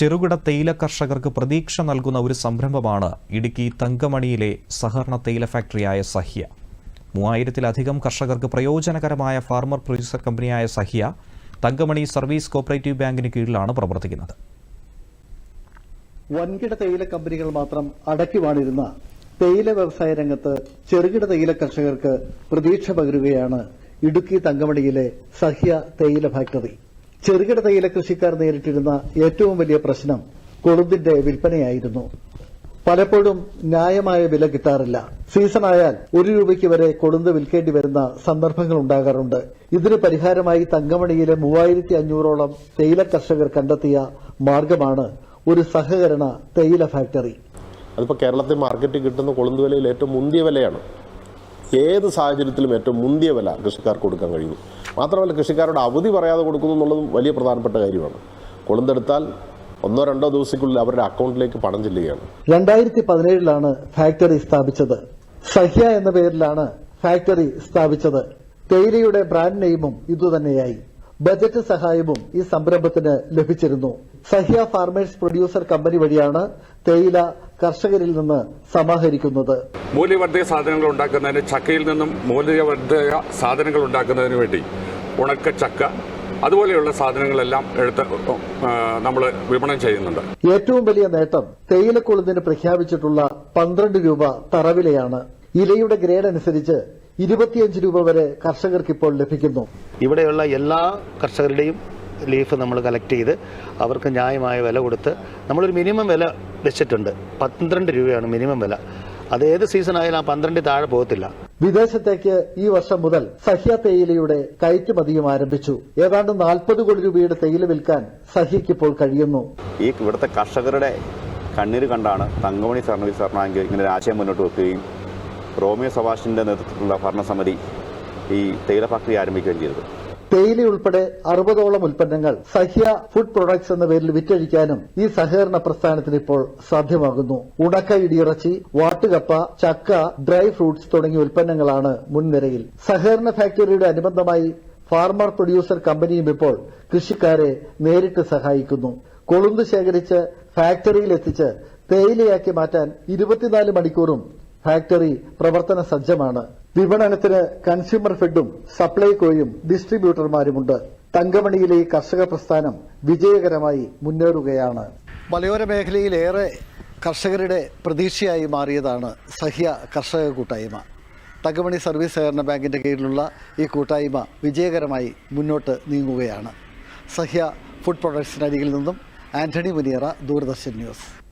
ചെറുകിട തേയില കർഷകർക്ക് പ്രതീക്ഷ നൽകുന്ന ഒരു സംരംഭമാണ് ഇടുക്കി തങ്കമണിയിലെ സഹകരണ തേയില ഫാക്ടറിയായ സഹ്യ. മൂവായിരത്തിലധികം കർഷകർക്ക് പ്രയോജനകരമായ ഫാർമർ പ്രൊഡ്യൂസർ കമ്പനിയായ സഹ്യ തങ്കമണി സർവീസ് കോപ്പറേറ്റീവ് ബാങ്കിന് കീഴിലാണ് പ്രവർത്തിക്കുന്നത്. വൻകിട തേയില കമ്പനികൾ മാത്രം അടക്കി വാണിരുന്ന തേയില വ്യവസായ രംഗത്ത് ചെറുകിട തേയില കർഷകർക്ക് പ്രതീക്ഷ പകരുകയാണ് ഇടുക്കി തങ്കമണിയിലെ സഹ്യ തേയില ഫാക്ടറി. ചെറുകിട തേയില കൃഷിക്കാർ നേരിട്ടിരുന്ന ഏറ്റവും വലിയ പ്രശ്നം കൊളുന്തിന്റെ വിൽപ്പനയായിരുന്നു. പലപ്പോഴും ന്യായമായ വില കിട്ടാറില്ല. സീസണായാൽ ഒരു രൂപയ്ക്ക് വരെ കൊളുന്ത് വിൽക്കേണ്ടി വരുന്ന സന്ദർഭങ്ങൾ ഉണ്ടാകാറുണ്ട്. ഇതിന് പരിഹാരമായി തങ്കമണിയിലെ മൂവായിരത്തി അഞ്ഞൂറോളം തേയില കർഷകർ കണ്ടെത്തിയ മാർഗമാണ് ഒരു സഹകരണ തേയില ഫാക്ടറി. അതിപ്പോൾ കേരളത്തിൽ മാർക്കറ്റിൽ കിട്ടുന്ന കൊളുന്ത് വിലയിൽ ഏറ്റവും മുന്തിയ വിലയാണ്. ഏത് സാഹചര്യത്തിലും ഏറ്റവും മുന്തിയ വില കൃഷിക്കാർക്ക് കൊടുക്കാൻ കഴിയും മാത്രമല്ല കൃഷിക്കാരുടെ അവധി പറയാതെ കൊടുക്കുന്നു എന്നുള്ളതും വലിയ പ്രധാനപ്പെട്ട കാര്യമാണ്. കൊളുന്തെടുത്താൽ ഒന്നോ രണ്ടോ ദിവസത്തിനുള്ളിൽ അവരുടെ അക്കൗണ്ടിലേക്ക് പണം ചെല്ലുകയാണ്. രണ്ടായിരത്തി പതിനേഴിലാണ് ഫാക്ടറി സ്ഥാപിച്ചത്. സഹ്യ എന്ന പേരിലാണ് ഫാക്ടറി സ്ഥാപിച്ചത്. തേയിലയുടെ ബ്രാൻഡ് നെയിമും ഇതുതന്നെയായി. ബജറ്റ് സഹായവും ഈ സംരംഭത്തിന് ലഭിച്ചിരുന്നു. സഹ്യ ഫാർമേഴ്സ് പ്രൊഡ്യൂസർ കമ്പനി വഴിയാണ് തേയില കർഷകരിൽ നിന്ന് സമാഹരിക്കുന്നത്. മൂല്യവർദ്ധിത സാധനങ്ങൾ ഉണ്ടാക്കുന്നതിന് ചക്കയിൽ നിന്നും മൂല്യവർദ്ധിത സാധനങ്ങൾ ഉണ്ടാക്കുന്നതിന് വേണ്ടി ഉണക്ക ചക്ക അതുപോലെയുള്ള സാധനങ്ങളെല്ലാം എടുത്ത് നമ്മൾ വിപണനം ചെയ്യുന്നുണ്ട്. ഏറ്റവും വലിയ നേട്ടം തേയിലക്കുളത്തിന് പ്രഖ്യാപിച്ചിട്ടുള്ള പന്ത്രണ്ട് രൂപ തറവിലയാണ്. ഇലയുടെ ഗ്രേഡ് അനുസരിച്ച് ഇരുപത്തിയഞ്ച് രൂപ വരെ കർഷകർക്ക് ഇപ്പോൾ ലഭിക്കുന്നു. ഇവിടെയുള്ള എല്ലാ കർഷകരുടെയും ലീഫ് നമ്മൾ കളക്ട് ചെയ്ത് അവർക്ക് ന്യായമായ വില കൊടുത്ത് നമ്മളൊരു മിനിമം വില വെച്ചിട്ടുണ്ട്. പന്ത്രണ്ട് രൂപയാണ് മിനിമം വില. അത് ഏത് സീസൺ ആയാലും ആ പന്ത്രണ്ട് താഴെ പോകത്തില്ല. വിദേശത്തേക്ക് ഈ വർഷം മുതൽ സഹ്യ തേയിലയുടെ കയറ്റുമതിയും ആരംഭിച്ചു. ഏതാണ്ട് നാൽപ്പത് കോടി രൂപയുടെ തേയില വിൽക്കാൻ സഹ്യയ്ക്ക് ഇപ്പോൾ കഴിയുന്നു. ഈ ഇവിടുത്തെ കർഷകരുടെ കണ്ണീര് കണ്ടാണ് തങ്കമണി സർവീസ് സർണാങ്കി ഇങ്ങനെ ഒരു ആശയം മുന്നോട്ട് വെക്കുകയും റോമിയോ സവാഷിന്റെ നേതൃത്വത്തിലുള്ള ഭരണസമിതി ഈ തേയില ഫാക്ടറി ആരംഭിക്കുകയും ചെയ്തത് തേയിലയുൾപ്പെടെ അറുപതോളം ഉൽപ്പന്നങ്ങൾ സഹ്യ ഫുഡ് പ്രൊഡക്ട്സ് എന്ന പേരിൽ വിറ്റഴിക്കാനും ഈ സഹകരണ പ്രസ്ഥാനത്തിന് ഇപ്പോൾ സാധ്യമാകുന്നു. ഉണക്ക ഇടിയിറച്ചി വാട്ടുകപ്പ ചക്ക ഡ്രൈ ഫ്രൂട്ട്സ് തുടങ്ങിയ ഉൽപ്പന്നങ്ങളാണ് മുൻനിരയിൽ. സഹകരണ ഫാക്ടറിയുടെ അനുബന്ധമായി ഫാർമർ പ്രൊഡ്യൂസർ കമ്പനിയും ഇപ്പോൾ കൃഷിക്കാരെ നേരിട്ട് സഹായിക്കുന്നു. കൊളുന്ത് ശേഖരിച്ച് ഫാക്ടറിയിൽ എത്തിച്ച് തേയിലയാക്കി മാറ്റാൻ ഇരുപത്തിനാല് മണിക്കൂറും ഫാക്ടറി പ്രവർത്തന സജ്ജമാണ്. വിപണനത്തിന് കൺസ്യൂമർ ഫെഡും സപ്ലൈകോയും ഡിസ്ട്രിബ്യൂട്ടർമാരുമുണ്ട് തങ്കമണിയിലെ കർഷക പ്രസ്ഥാനം വിജയകരമായി മുന്നേറുകയാണ്. മലയോര മേഖലയിലേറെ കർഷകരുടെ പ്രതീക്ഷയായി മാറിയതാണ് സഹ്യ കർഷക കൂട്ടായ്മ. തങ്കമണി സർവീസ് സഹകരണ ബാങ്കിന്റെ കീഴിലുള്ള ഈ കൂട്ടായ്മ വിജയകരമായി മുന്നോട്ട് നീങ്ങുകയാണ്. സഹ്യ ഫുഡ് പ്രൊഡക്ട്സിനരികിൽ നിന്നും ആന്റണി മുനിയറ ദൂരദർശൻ ന്യൂസ്.